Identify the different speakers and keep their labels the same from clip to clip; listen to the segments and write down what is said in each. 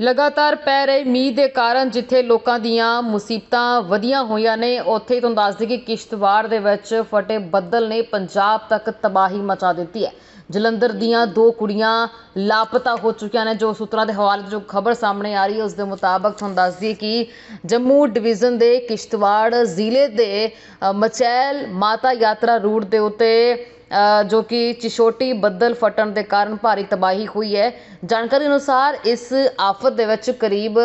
Speaker 1: ਲਗਾਤਾਰ ਪੈ ਰਹੇ ਮੀਂਹ ਦੇ ਕਾਰਨ ਜਿੱਥੇ ਲੋਕਾਂ ਦੀਆਂ ਮੁਸੀਬਤਾਂ ਵਧੀਆਂ ਹੋਈਆਂ ਨੇ, ਉੱਥੇ ਤੁਹਾਨੂੰ ਦੱਸ ਦਈਏ ਕਿ ਕਿਸ਼ਤਵਾੜ ਦੇ ਵਿੱਚ ਫਟੇ ਬੱਦਲ ਨੇ ਪੰਜਾਬ ਤੱਕ ਤਬਾਹੀ ਮਚਾ ਦਿੱਤੀ ਹੈ। ਜਲੰਧਰ ਦੀਆਂ ਦੋ ਕੁੜੀਆਂ ਲਾਪਤਾ ਹੋ ਚੁੱਕੀਆਂ ਨੇ, ਜੋ ਸੂਤਰਾਂ ਦੇ ਹਵਾਲੇ ਜੋ ਖਬਰ ਸਾਹਮਣੇ ਆ ਰਹੀ ਹੈ, ਉਸ ਦੇ ਮੁਤਾਬਕ ਤੁਹਾਨੂੰ ਦੱਸ ਦਈਏ ਕਿ ਜੰਮੂ ਡਿਵੀਜ਼ਨ ਦੇ ਕਿਸ਼ਤਵਾੜ ਜ਼ਿਲ੍ਹੇ ਦੇ ਮਚੈਲ ਮਾਤਾ ਯਾਤਰਾ ਰੂਟ ਦੇ ਉੱਤੇ ਜੋ ਕਿ ਚਿਸ਼ੋਟੀ ਬੱਦਲ ਫਟਣ ਦੇ ਕਾਰਨ ਭਾਰੀ ਤਬਾਹੀ ਹੋਈ ਹੈ। ਜਾਣਕਾਰੀ ਅਨੁਸਾਰ ਇਸ ਆਫਤ ਦੇ ਵਿੱਚ ਕਰੀਬ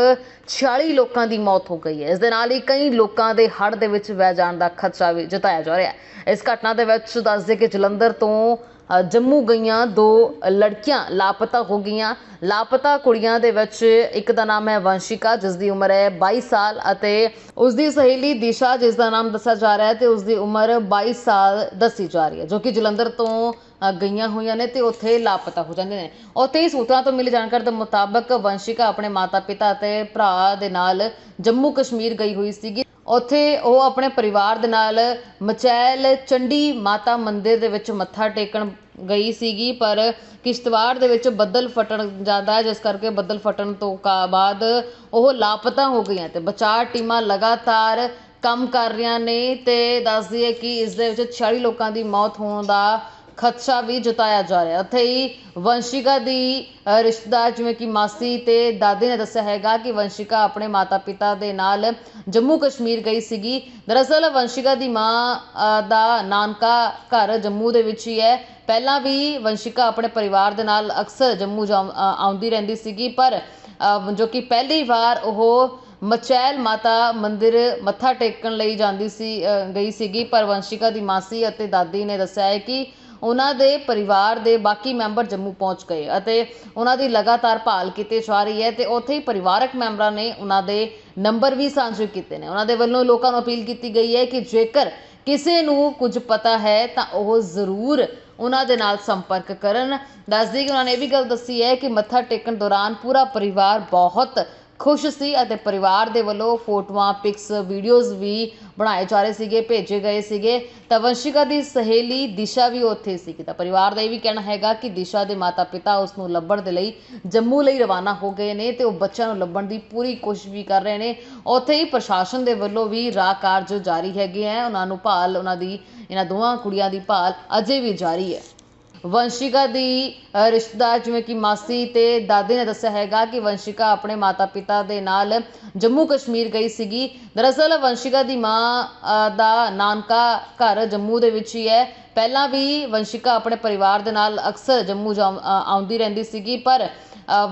Speaker 1: 46 ਲੋਕਾਂ ਦੀ ਮੌਤ ਹੋ ਗਈ ਹੈ। ਇਸ ਦੇ ਨਾਲ ਹੀ ਕਈ ਲੋਕਾਂ ਦੇ ਹੜ੍ਹ ਦੇ ਵਿੱਚ ਵਹਿ ਜਾਣ ਦਾ ਖਦਸ਼ਾ ਵੀ ਜਤਾਇਆ ਜਾ ਰਿਹਾ ਹੈ। ਇਸ ਘਟਨਾ ਦੇ ਵਿੱਚ ਦੱਸਦੇ ਕਿ ਜਲੰਧਰ ਤੋਂ ਜੰਮੂ ਗਈਆਂ ਦੋ ਲੜਕੀਆਂ ਲਾਪਤਾ ਹੋ ਗਈਆਂ। ਲਾਪਤਾ ਕੁੜੀਆਂ ਦੇ ਵਿੱਚ ਇੱਕ ਦਾ ਨਾਮ ਹੈ ਵੰਸ਼ਿਕਾ ਜਿਸ ਦੀ ਉਮਰ ਹੈ 22 ਸਾਲ ਅਤੇ ਉਸ ਦੀ ਸਹੇਲੀ ਦਿਸ਼ਾ ਜਿਸ ਦਾ ਨਾਮ ਦੱਸਿਆ ਜਾ ਰਿਹਾ ਹੈ ਤੇ ਉਸ ਦੀ ਉਮਰ 22 ਸਾਲ ਦੱਸੀ ਜਾ ਰਹੀ ਹੈ, ਜੋ ਕਿ ਜਲੰਧਰ ਤੋਂ ਗਈਆਂ ਹੋਈਆਂ ਨੇ ਤੇ ਉੱਥੇ ਲਾਪਤਾ ਹੋ ਜਾਂਦੇ ਨੇ। ਉੱਥੇ ਹੀ ਸੂਤਰਾਂ ਤੋਂ ਮਿਲੀ ਜਾਣਕਾਰੀ ਦੇ ਮੁਤਾਬਕ ਵੰਸ਼ਿਕਾ ਆਪਣੇ ਮਾਤਾ-ਪਿਤਾ ਅਤੇ ਭਰਾ ਦੇ ਨਾਲ ਜੰਮੂ ਕਸ਼ਮੀਰ ਗਈ ਹੋਈ ਸੀਗੀ। ਉੱਥੇ ਉਹ ਆਪਣੇ ਪਰਿਵਾਰ ਦੇ ਨਾਲ ਮਚੈਲ ਚੰਡੀ ਮਾਤਾ ਮੰਦਿਰ ਦੇ ਵਿੱਚ ਮੱਥਾ ਟੇਕਣ ਗਈ ਸੀਗੀ, ਪਰ ਕਿਸ਼ਤਵਾੜ ਦੇ ਵਿੱਚ ਬੱਦਲ ਫਟਣ ਜਾਂਦਾ ਜਿਸ ਕਰਕੇ ਬੱਦਲ ਫਟਣ ਤੋਂ ਕਾ ਬਾਅਦ ਉਹ ਲਾਪਤਾ ਹੋ ਗਈਆਂ ਅਤੇ ਬਚਾਅ ਟੀਮਾਂ ਲਗਾਤਾਰ ਕੰਮ ਕਰ ਰਹੀਆਂ ਨੇ ਅਤੇ ਦੱਸਦੀ ਹੈ ਕਿ ਇਸ ਦੇ ਵਿੱਚ 46 ਲੋਕਾਂ ਦੀ ਮੌਤ ਹੋਣ ਦਾ ਖਦਸ਼ਾ ਵੀ ਜਤਾਇਆ ਜਾ ਰਿਹਾ ਉੱਥੇ ਹੀ ਵੰਸ਼ਿਕਾ ਦੀ ਰਿਸ਼ਤੇਦਾਰ ਜਿਵੇਂ ਕਿ ਮਾਸੀ ਤੇ ਦਾਦੀ ਨੇ ਦੱਸਿਆ ਹੈਗਾ ਕਿ ਵੰਸ਼ਿਕਾ ਆਪਣੇ ਮਾਤਾ-ਪਿਤਾ ਦੇ ਨਾਲ ਜੰਮੂ ਕਸ਼ਮੀਰ ਗਈ ਸੀਗੀ। ਦਰਅਸਲ ਵੰਸ਼ਿਕਾ ਦੀ ਮਾਂ ਦਾ ਨਾਨਕਾ ਘਰ ਜੰਮੂ ਦੇ ਵਿੱਚ ਹੀ ਹੈ। ਪਹਿਲਾਂ ਵੀ ਵੰਸ਼ਿਕਾ ਆਪਣੇ ਪਰਿਵਾਰ ਦੇ ਨਾਲ ਅਕਸਰ ਜੰਮੂ ਜਾ- ਆਉਂਦੀ ਰਹਿੰਦੀ ਸੀਗੀ, ਪਰ ਜੋ ਕਿ ਪਹਿਲੀ ਵਾਰ ਉਹ ਮਚੈਲ ਮਾਤਾ ਮੰਦਿਰ ਮੱਥਾ ਟੇਕਣ ਲਈ ਜਾਂਦੀ ਸੀ ਗਈ ਸੀਗੀ। ਪਰ ਵੰਸ਼ਿਕਾ ਦੀ ਮਾਸੀ ਅਤੇ ਦਾਦੀ ਨੇ ਦੱਸਿਆ ਹੈ ਕਿ ਉਹਨਾਂ ਦੇ ਪਰਿਵਾਰ ਦੇ ਬਾਕੀ ਮੈਂਬਰ ਜੰਮੂ ਪਹੁੰਚ ਗਏ ਅਤੇ ਉਹਨਾਂ ਦੀ ਲਗਾਤਾਰ ਭਾਲ ਕੀਤੀ ਜਾ ਰਹੀ ਹੈ ਤੇ ਉੱਥੇ ਹੀ ਪਰਿਵਾਰਕ ਮੈਂਬਰਾਂ ਨੇ ਉਹਨਾਂ ਦੇ ਨੰਬਰ ਵੀ ਸਾਂਝੇ ਕੀਤੇ ਨੇ। ਉਹਨਾਂ ਦੇ ਵੱਲੋਂ ਲੋਕਾਂ ਨੂੰ ਅਪੀਲ ਕੀਤੀ ਗਈ ਹੈ ਕਿ ਜੇਕਰ ਕਿਸੇ ਨੂੰ ਕੁਝ ਪਤਾ ਹੈ ਤਾਂ ਉਹ ਜ਼ਰੂਰ ਉਹਨਾਂ ਦੇ ਨਾਲ ਸੰਪਰਕ ਕਰਨ। ਦੱਸਦੀ ਕਿ ਉਹਨਾਂ ਨੇ ਇਹ ਵੀ ਗੱਲ ਦੱਸੀ ਹੈ ਕਿ ਮੱਥਾ ਟੇਕਣ ਦੌਰਾਨ ਪੂਰਾ ਪਰਿਵਾਰ ਬਹੁਤ ਖੁਸ਼ ਸੀ ਅਤੇ ਪਰਿਵਾਰ ਦੇ ਵੱਲੋਂ ਫੋਟੋਆਂ, ਪਿਕਸ, ਵੀਡੀਓਜ਼ ਵੀ ਬਣਾਏ ਜਾ ਰਹੇ ਸੀਗੇ, ਭੇਜੇ ਗਏ ਸੀਗੇ। ਤਾਂ ਵੰਸ਼ਿਕਾ ਦੀ ਸਹੇਲੀ ਦਿਸ਼ਾ ਵੀ ਉੱਥੇ ਸੀ ਤਾਂ ਪਰਿਵਾਰ ਦਾ ਇਹ ਵੀ ਕਹਿਣਾ ਹੈਗਾ ਕਿ ਦਿਸ਼ਾ ਦੇ ਮਾਤਾ-ਪਿਤਾ ਉਸ ਨੂੰ ਲੱਭਣ ਦੇ ਲਈ ਜੰਮੂ ਲਈ ਰਵਾਨਾ ਹੋ ਗਏ ਨੇ ਤੇ ਉਹ ਬੱਚਿਆਂ ਨੂੰ ਲੱਭਣ ਦੀ ਪੂਰੀ ਕੋਸ਼ਿਸ਼ ਵੀ ਕਰ ਰਹੇ ਨੇ। ਉੱਥੇ ਹੀ ਪ੍ਰਸ਼ਾਸਨ ਦੇ ਵੱਲੋਂ ਵੀ ਰਾਹ ਕਾਰਜ ਜਾਰੀ ਹੈਗੇ ਹੈ ਉਹਨਾਂ ਨੂੰ ਭਾਲ, ਉਹਨਾਂ ਦੀ, ਇਹਨਾਂ ਦੋਵਾਂ ਕੁੜੀਆਂ ਦੀ ਭਾਲ ਅਜੇ ਵੀ ਜਾਰੀ ਹੈ। ਵੰਸ਼ਿਕਾ ਦੀ ਰਿਸ਼ਤੇਦਾਰ ਜਿਵੇਂ ਕਿ ਮਾਸੀ ਤੇ ਦਾਦੀ ਨੇ ਦੱਸਿਆ ਹੈਗਾ ਕਿ ਵੰਸ਼ਿਕਾ ਆਪਣੇ ਮਾਤਾ-ਪਿਤਾ ਦੇ ਨਾਲ ਜੰਮੂ ਕਸ਼ਮੀਰ ਗਈ ਸੀਗੀ। ਦਰਅਸਲ ਵੰਸ਼ਿਕਾ ਦੀ ਮਾਂ ਦਾ ਨਾਨਕਾ ਘਰ ਜੰਮੂ ਦੇ ਵਿੱਚ ਹੀ ਹੈ। ਪਹਿਲਾਂ ਵੀ ਵੰਸ਼ਿਕਾ ਆਪਣੇ ਪਰਿਵਾਰ ਦੇ ਨਾਲ ਅਕਸਰ ਜੰਮੂ ਜਾ- ਆਉਂਦੀ ਰਹਿੰਦੀ ਸੀਗੀ, ਪਰ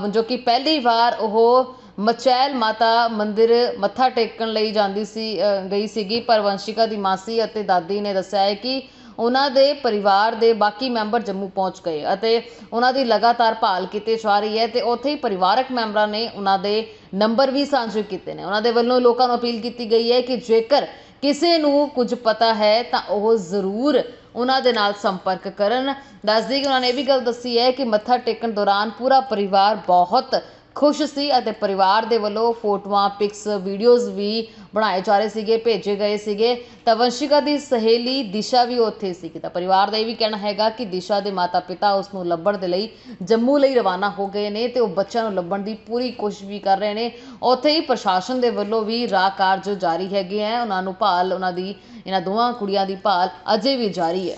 Speaker 1: ਜੋ ਕਿ ਪਹਿਲੀ ਵਾਰ ਉਹ ਮਚੈਲ ਮਾਤਾ ਮੰਦਿਰ ਮੱਥਾ ਟੇਕਣ ਲਈ ਜਾਂਦੀ ਸੀ ਗਈ ਸੀਗੀ। ਪਰ ਵੰਸ਼ਿਕਾ ਦੀ ਮਾਸੀ ਅਤੇ ਦਾਦੀ ਨੇ ਦੱਸਿਆ ਹੈ ਕਿ ਉਹਨਾਂ ਦੇ ਪਰਿਵਾਰ ਦੇ ਬਾਕੀ ਮੈਂਬਰ ਜੰਮੂ ਪਹੁੰਚ ਗਏ ਅਤੇ ਉਹਨਾਂ ਦੀ ਲਗਾਤਾਰ ਭਾਲ ਕੀਤੀ ਜਾ ਰਹੀ ਹੈ ਤੇ ਉੱਥੇ ਹੀ ਪਰਿਵਾਰਕ ਮੈਂਬਰਾਂ ਨੇ ਉਹਨਾਂ ਦੇ ਨੰਬਰ ਵੀ ਸਾਂਝੇ ਕੀਤੇ ਨੇ। ਉਹਨਾਂ ਦੇ ਵੱਲੋਂ ਲੋਕਾਂ ਨੂੰ ਅਪੀਲ ਕੀਤੀ ਗਈ ਹੈ ਕਿ ਜੇਕਰ ਕਿਸੇ ਨੂੰ ਕੁਝ ਪਤਾ ਹੈ ਤਾਂ ਉਹ ਜ਼ਰੂਰ ਉਹਨਾਂ ਦੇ ਨਾਲ ਸੰਪਰਕ ਕਰਨ। ਦੱਸਦੀ ਕਿ ਉਹਨਾਂ ਨੇ ਇਹ ਵੀ ਗੱਲ ਦੱਸੀ ਹੈ ਕਿ ਮੱਥਾ ਟੇਕਣ ਦੌਰਾਨ ਪੂਰਾ ਪਰਿਵਾਰ ਬਹੁਤ ਖੁਸ਼ ਸੀ ਅਤੇ ਪਰਿਵਾਰ ਦੇ ਵੱਲੋਂ ਫੋਟੋਆਂ, ਪਿਕਸ, ਵੀਡੀਓਜ਼ ਵੀ ਬਣਾਏ ਜਾ ਰਹੇ ਸੀਗੇ, ਭੇਜੇ ਗਏ ਸੀਗੇ। ਤਾਂ ਵੰਸ਼ਿਕਾ ਦੀ ਸਹੇਲੀ ਦਿਸ਼ਾ ਵੀ ਉੱਥੇ ਸੀ ਤਾਂ ਪਰਿਵਾਰ ਦਾ ਇਹ ਵੀ ਕਹਿਣਾ ਹੈਗਾ ਕਿ ਦਿਸ਼ਾ ਦੇ ਮਾਤਾ-ਪਿਤਾ ਉਸ ਨੂੰ ਲੱਭਣ ਦੇ ਲਈ ਜੰਮੂ ਲਈ ਰਵਾਨਾ ਹੋ ਗਏ ਨੇ ਤੇ ਉਹ ਬੱਚਿਆਂ ਨੂੰ ਲੱਭਣ ਦੀ ਪੂਰੀ ਕੋਸ਼ਿਸ਼ ਵੀ ਕਰ ਰਹੇ ਨੇ। ਉੱਥੇ ਹੀ ਪ੍ਰਸ਼ਾਸਨ ਦੇ ਵੱਲੋਂ ਵੀ ਰਾਹ ਕਾਰਜ ਜਾਰੀ ਹੈਗੇ ਆ। ਉਹਨਾਂ ਨੂੰ ਭਾਲ, ਉਹਨਾਂ ਦੀ, ਇਹਨਾਂ ਦੋਵਾਂ ਕੁੜੀਆਂ ਦੀ ਭਾਲ ਅਜੇ ਵੀ ਜਾਰੀ ਹੈ।